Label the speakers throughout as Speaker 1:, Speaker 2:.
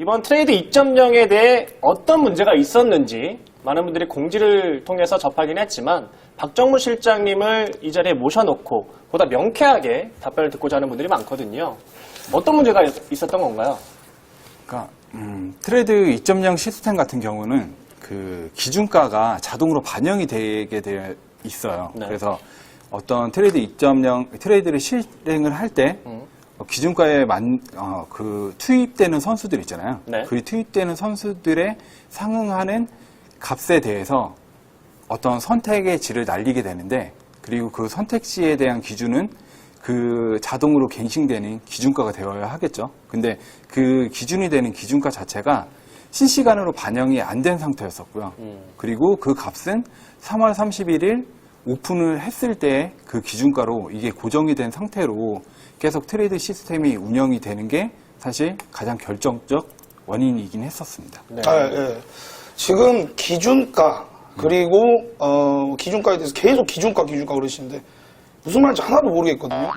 Speaker 1: 이번 트레이드 2.0에 대해 어떤 문제가 있었는지 많은 분들이 공지를 통해서 접하긴 했지만 박정무 실장님을 이 자리에 모셔놓고 보다 명쾌하게 답변을 듣고자 하는 분들이 많거든요. 어떤 문제가 있- 있었던 건가요?
Speaker 2: 그러니까 음, 트레이드 2.0 시스템 같은 경우는 그 기준가가 자동으로 반영이 되게 되어 있어요.
Speaker 1: 네.
Speaker 2: 그래서 어떤 트레이드 2.0 트레이드를 실행을 할때
Speaker 1: 음.
Speaker 2: 어, 기준가에 만, 어, 그 투입되는 선수들 있잖아요.
Speaker 1: 네.
Speaker 2: 그 투입되는 선수들의 상응하는 값에 대해서 어떤 선택의 질을 날리게 되는데 그리고 그 선택지에 대한 기준은 그 자동으로 갱신되는 기준가가 되어야 하겠죠. 근데 그 기준이 되는 기준가 자체가 실시간으로 반영이 안 된 상태였었고요.
Speaker 1: 음.
Speaker 2: 그리고 그 값은 3월 31일 오픈을 했을 때 그 기준가로 이게 고정이 된 상태로 계속 트레이드 시스템이 운영이 되는 게 사실 가장 결정적 원인이긴 했었습니다.
Speaker 1: 네.
Speaker 3: 아, 예. 지금 기준가 그리고 어, 기준가에 대해서 계속 기준가 기준가 그러시는데 무슨 말인지 하나도 모르겠거든요.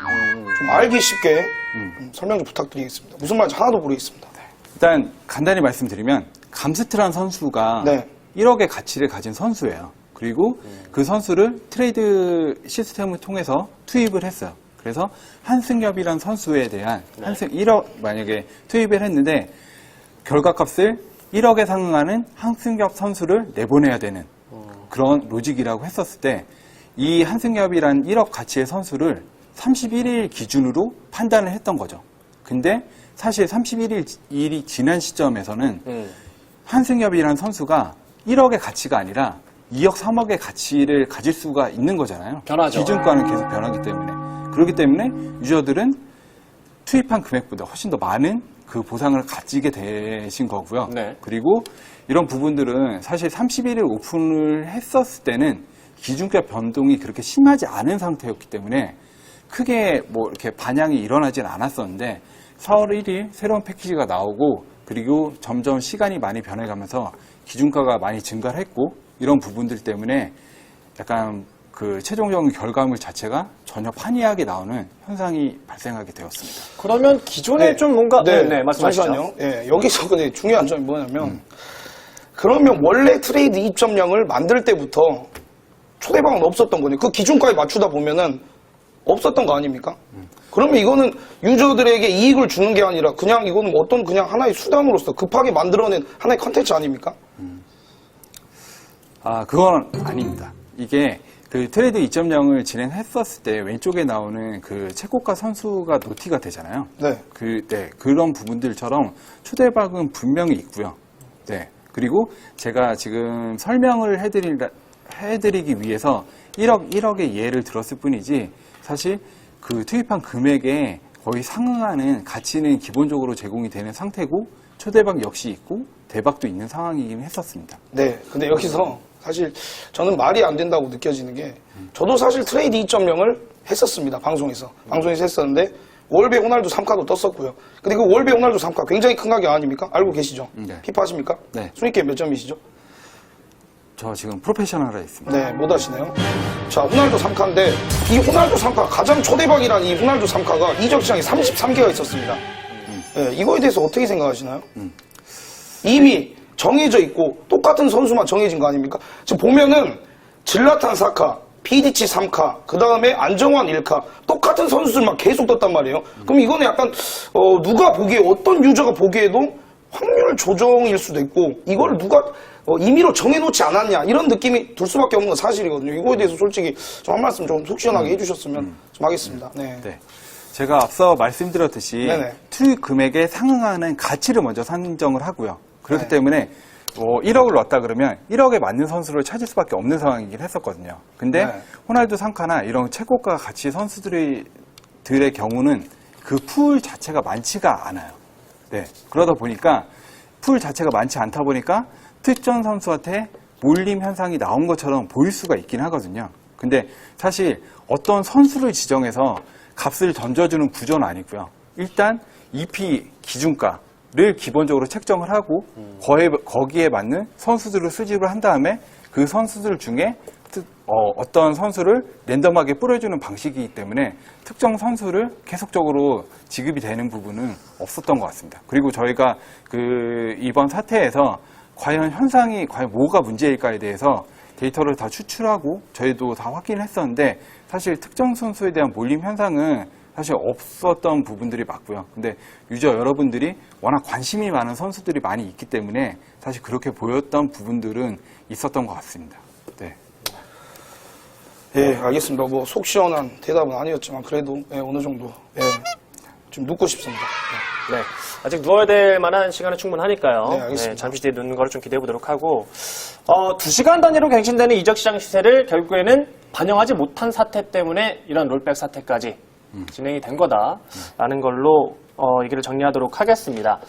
Speaker 3: 좀 알기 쉽게 음, 설명 좀 부탁드리겠습니다. 무슨 말인지 하나도 모르겠습니다.
Speaker 2: 일단 간단히 말씀드리면 감스트란 선수가
Speaker 3: 네.
Speaker 2: 1억의 가치를 가진 선수예요. 그리고 그 선수를 트레이드 시스템을 통해서 투입을 했어요. 그래서 한승엽이란 선수에 대한 한승 1억 만약에 투입을 했는데 결과값을 1억에 상응하는 한승엽 선수를 내보내야 되는 그런 로직이라고 했었을 때 이 한승엽이란 1억 가치의 선수를 31일 기준으로 판단을 했던 거죠. 근데 사실 31일 일이 지난 시점에서는
Speaker 1: 음.
Speaker 2: 한승엽이라는 선수가 1억의 가치가 아니라 2억, 3억의 가치를 가질 수가 있는 거잖아요.
Speaker 1: 변하죠.
Speaker 2: 기준가는 계속 변하기 때문에. 그렇기 때문에 유저들은 투입한 금액보다 훨씬 더 많은 그 보상을 가지게 되신 거고요.
Speaker 1: 네.
Speaker 2: 그리고 이런 부분들은 사실 31일 오픈을 했었을 때는 기준가 변동이 그렇게 심하지 않은 상태였기 때문에 크게 뭐 이렇게 반향이 일어나진 않았었는데 4월 1일 새로운 패키지가 나오고 그리고 점점 시간이 많이 변해가면서 기준가가 많이 증가를 했고 이런 부분들 때문에 약간 그 최종적인 결과물 자체가 전혀 판이하게 나오는 현상이 발생하게 되었습니다.
Speaker 1: 그러면 기존에 좀 뭔가 네, 네, 말씀하시죠.
Speaker 3: 잠시만요. 예, 여기서 근데 중요한 점이 뭐냐면 그러면 원래 트레이드 2.0을 만들 때부터 초대방은 없었던 거네요. 그 기준가에 맞추다 보면은 없었던 거 아닙니까? 그러면 이거는 유저들에게 이익을 주는 게 아니라 그냥 이거는 어떤 그냥 하나의 수단으로서 급하게 만들어낸 하나의 컨텐츠 아닙니까?
Speaker 2: 아, 그건 아닙니다. 이게 그 트레이드 2.0을 진행했었을 때 왼쪽에 나오는 그 채권가 선수가 노티가 되잖아요.
Speaker 3: 네.
Speaker 2: 그, 네, 그런 부분들처럼 초대박은 분명히 있고요. 네. 그리고 제가 지금 설명을 해드리, 해드리기 위해서 1억, 1억의 예를 들었을 뿐이지 사실 그 투입한 금액에 거의 상응하는 가치는 기본적으로 제공이 되는 상태고 초대박 역시 있고 대박도 있는 상황이긴 했었습니다.
Speaker 3: 네. 근데 여기서 사실 저는 말이 안 된다고 느껴지는 게 저도 사실 트레이드 2.0을 했었습니다. 방송에서. 방송에서 했었는데 월배 호날두 3카도 떴었고요. 근데 그 월배 호날두 3카 굉장히 큰 가격 아닙니까? 알고 계시죠?
Speaker 2: 네.
Speaker 3: 피파 하십니까?
Speaker 2: 네.
Speaker 3: 순위게 몇 점이시죠?
Speaker 2: 저 지금 프로페셔널에 있습니다.
Speaker 3: 네, 못 하시네요. 자, 호날두 3카인데 이 호날두 3카 가장 초대박이라는 이 호날두 3카가 이적 시장에 33개가 있었습니다. 네, 이거에 대해서 어떻게 생각하시나요? 이미 정해져 있고 똑같은 선수만 정해진 거 아닙니까? 지금 보면은 질라탄 4카, 피디치 3카, 그 다음에 안정환 1카 똑같은 선수들만 계속 떴단 말이에요. 그럼 이거는 약간 어, 누가 보기에 어떤 유저가 보기에도 확률 조정일 수도 있고 이걸 누가 어, 임의로 정해놓지 않았냐 이런 느낌이 들 수밖에 없는 건 사실이거든요. 이거에 대해서 솔직히 좀 한 말씀 좀 속 시원하게 해주셨으면 좀 하겠습니다. 네.
Speaker 2: 네. 제가 앞서 말씀드렸듯이. 투입 금액에 상응하는 가치를 먼저 산정을 하고요. 그렇기
Speaker 3: 네.
Speaker 2: 때문에 뭐 1억을 넣었다 그러면 1억에 맞는 선수를 찾을 수밖에 없는 상황이긴 했었거든요. 근데
Speaker 3: 네.
Speaker 2: 호날두 상카나 이런 최고가 가치 선수들의 들의 경우는 그 풀 자체가 많지가 않아요. 네. 그러다 보니까 풀 자체가 많지 않다 보니까 특정 선수한테 몰림 현상이 나온 것처럼 보일 수가 있긴 하거든요. 근데 사실 어떤 선수를 지정해서 값을 던져주는 구조는 아니고요. 일단 EP 기준가 를 기본적으로 책정을 하고 거에- 거기에 맞는 선수들을 수집을 한 다음에 그 선수들 중에 어, 떤 선수를 랜덤하게 뿌려주는 방식이기 때문에 특정 선수를 계속적으로 지급이 되는 부분은 없었던 것 같습니다. 그리고 저희가 그 이번 사태에서 과연 현상이 과연 뭐가 문제일까에 대해서 데이터를 다 추출하고 저희도 다 확인을 했었는데 사실 특정 선수에 대한 몰림 현상은 사실 없었던 부분들이 맞고요. 근데 유저 여러분들이 워낙 관심이 많은 선수들이 많이 있기 때문에 사실 그렇게 보였던 부분들은 있었던 것 같습니다. 네.
Speaker 3: 예, 알겠습니다. 뭐 속 시원한 대답은 아니었지만 그래도 예, 어느 정도 예, 좀 묻고 싶습니다.
Speaker 1: 네. 아직 누워야 될 만한 시간은 충분하니까요.
Speaker 3: 네, 알겠습니다.
Speaker 1: 잠시 뒤에 눕는 걸좀 기대해 보도록 하고, 어, 두 시간 단위로 갱신되는 이적 시장 시세를 결국에는 반영하지 못한 사태 때문에 이런 롤백 사태까지 진행이 된 거다라는 걸로 어, 얘기를 정리하도록 하겠습니다.